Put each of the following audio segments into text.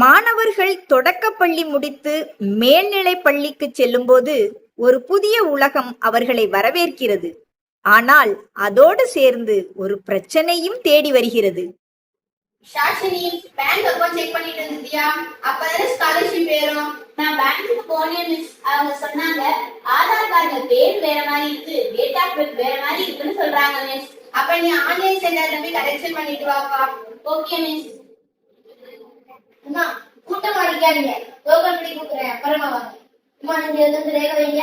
மாணவர்கள் தொடக்கப்பள்ளி முடித்து மேல்நிலை பள்ளிக்கு செல்லும்போது ஒரு புதிய உலகம் அவர்களை வரவேற்கிறது. ஆனால் அதோடு சேர்ந்து ஒரு பிரச்சனையும் தேடி வருகிறது. ஷாஷினி பேங்க் அக்கவுண்ட் செக் பண்ணிட்டு இருந்தியா? அப்பதானே ஸ்காலர்ஷிப் ஏறும் நான் பேங்க்குக்கு போனேன் மிஸ் அவங்க சொன்னாங்க. ஆதார் கார்டுல பேர் வேற மாதிரி இருக்கு. டேட் ஆஃப் பர்த் வேற மாதிரி இருக்குன்னு சொல்றாங்க மிஸ் அப்ப நீ ஆன்லைன் சென்டர்ல போய் கரெக்ஷன் பண்ணிட்டு வாப்பா. ஓகே மிஸ் அம்மா கூட்டம் அடிக்காதீங்க டோக்கன் பண்ணி கொடுக்குறேன் அப்புறமா வாங்க. அம்மா நீங்க இருந்து ரேக வைங்க?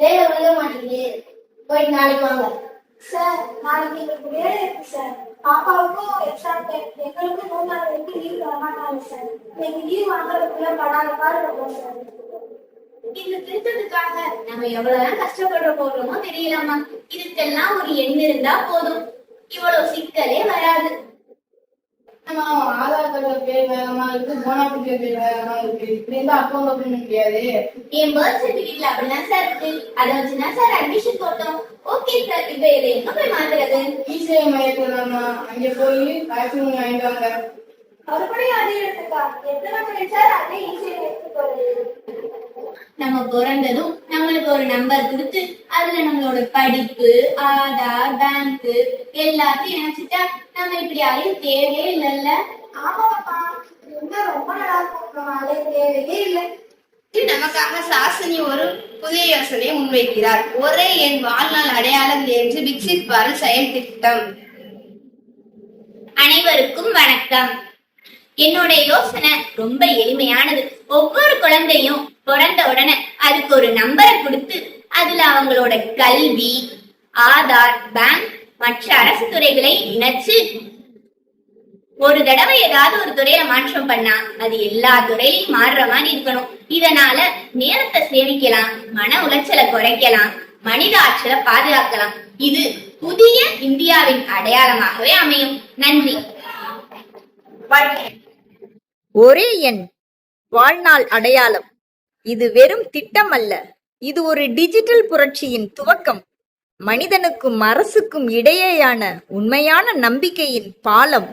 ரேக விழுக மாட்டேங்குது. போயிட்டு நாளைக்கு வாங்க. சார் நாளைக்கு எங்களுக்கு வேலை இருக்கு சார். பாப்பாவுக்கும் எக்ஸாம் எங்களுக்கும் மூணு நாள் வரைக்கும் லீவ் தர மாட்டாங்க சார். நீங்க லீவ் வாங்குறதுக்குள்ள படாத பாடு இருக்கும் சார். இந்த திருத்தத்துக்காக நம்ம எவ்வளவுதான் கஷ்டப்பட போறோமோ தெரியலம்மா. இதுக்கெல்லாம் ஒரு எண் இருந்தா போதும். இவ்வளவு சிக்கலே வராது. ஆதார் கார்டுல பேர் வேறமா இருக்கு போனாபிட்டில பேர் வேறமா இருக்கு. இப்படி இருந்தா அக்கௌண்ட் ஓபன் முடியாது. என் பர்த் சர்டிபிகேட்ல அப்படிதான் சார் இருக்கு. அதை வச்சுதான் சார் அட்மிஷன் போட்டோம். ஓகே சார் இப்ப இதை எங்க போய் மாத்துறது? இசேவை மையத்துல நம்ம அங்க போய் கரெக்ஷன் வாங்கிட்டு வாங்க மறுபடியும் அதே எடுத்துக்கா எத்தனை மணி சார் அதே ஈஸியாக எடுத்துக்கொள்ளுது நம்ம பிறந்ததும் நம்மளுக்கு ஒரு நம்பர் கொடுத்து அதுல நம்மளோட படிப்பு ஆதார் பேங்க் எல்லாத்தையும் இணைச்சிட்டா நம்ம இப்படி யாரையும் தேவையே இல்லைல்ல? ஆமாப்பா. இன்னும் ரொம்ப நல்லா இருக்கும். அதே தேவையே இல்லை. நமக்காக சாசனி ஒரு புதிய யோசனையை முன்வைக்கிறார். ஒரே என் வாழ்நாள் அடையாளம் என்று விக்சித் பாரல் செயல் திட்டம். அனைவருக்கும் வணக்கம். என்னோட யோசனை ரொம்ப எளிமையானது. ஒவ்வொரு குழந்தையும் பிறந்த உடனே அதுக்கு ஒரு நம்பரை கொடுத்து அதுல அவங்களோட கல்வி ஆதார் பேங்க் மற்ற அரசு துறைகளை இணைச்சு ஒரு தடவை ஏதாவது ஒரு துறையில மாற்றம் பண்ணா அது எல்லா துறையிலும் மாறுற மாதிரி இருக்கணும். இதனால நேரத்தை சேமிக்கலாம் மன உளைச்சலை குறைக்கலாம் மனித ஆற்றலை பாதுகாக்கலாம். இது புதிய இந்தியாவின் அடையாளமாகவே அமையும். நன்றி. ஒரே எண். வாழ்நாள் அடையாளம். இது வெறும் திட்டம் அல்ல. இது ஒரு டிஜிட்டல் புரட்சியின் துவக்கம். மனிதனுக்கும் அரசுக்கும் இடையேயான உண்மையான நம்பிக்கையின் பாலம்.